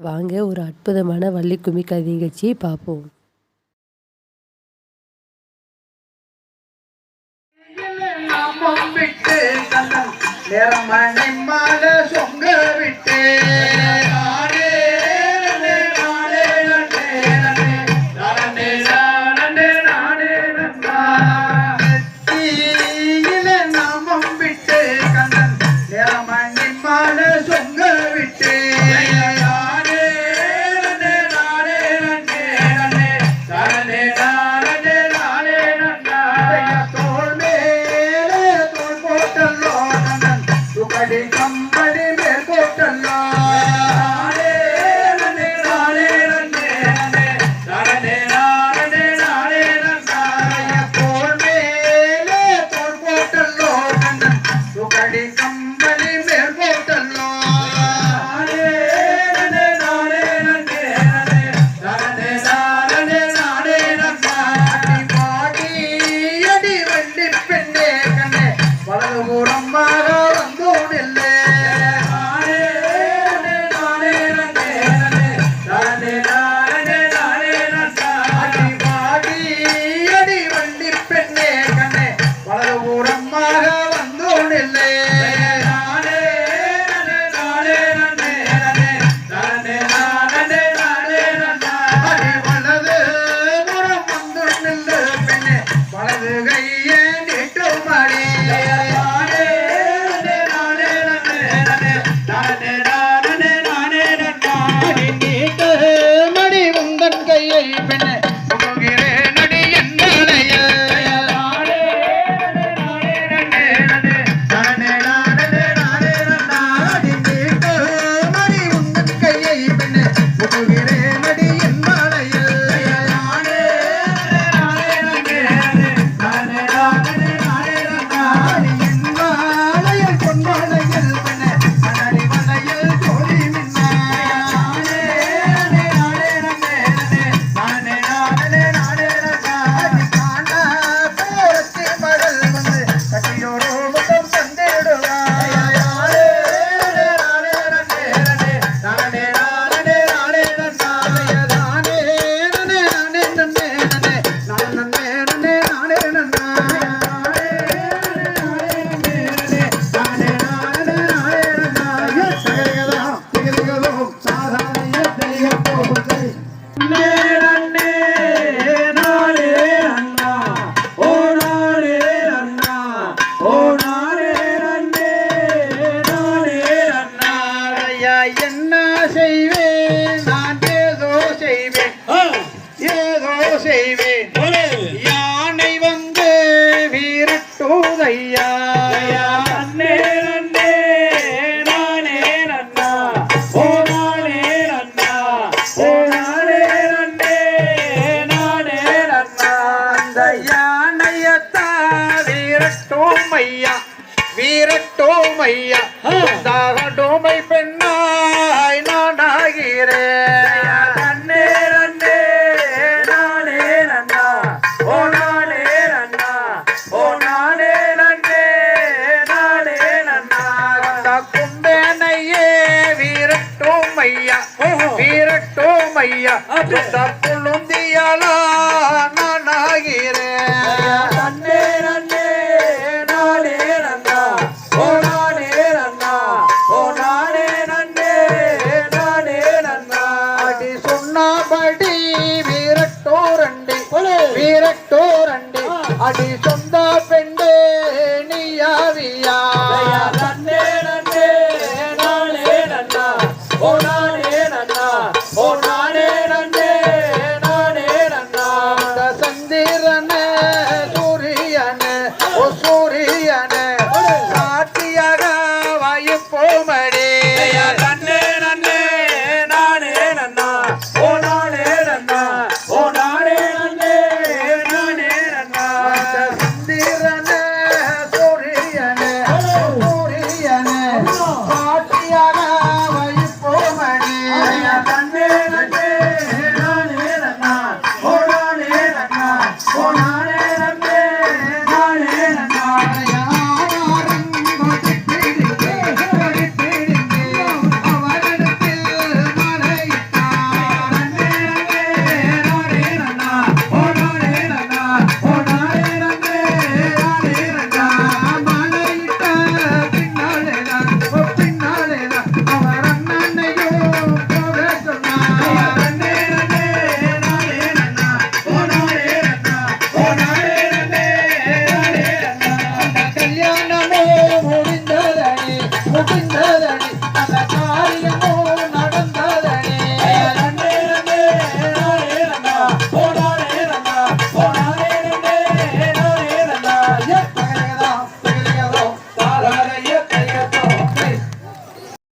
வாங்க ஒரு அற்புதமான வள்ளி கும்மி கதை நிகழ்ச்சியை பார்ப்போம் நேரமணி மாலை சொங்க விட்டு. baby. ஐயா. வீரட்டோம் ஐயா தப்புளுந்தியாலா நான் ஆகிறேன் அண்ணே அண்ணே நானே நன்னா ஓ நானே நன்னா ஓ நானே நன்னே நானே நன்னா அடி சொன்னாபடி வீரட்டோ ரெண்டு வீரட்டோ ரெண்டு அடி சொந்தா பெண் Almighty.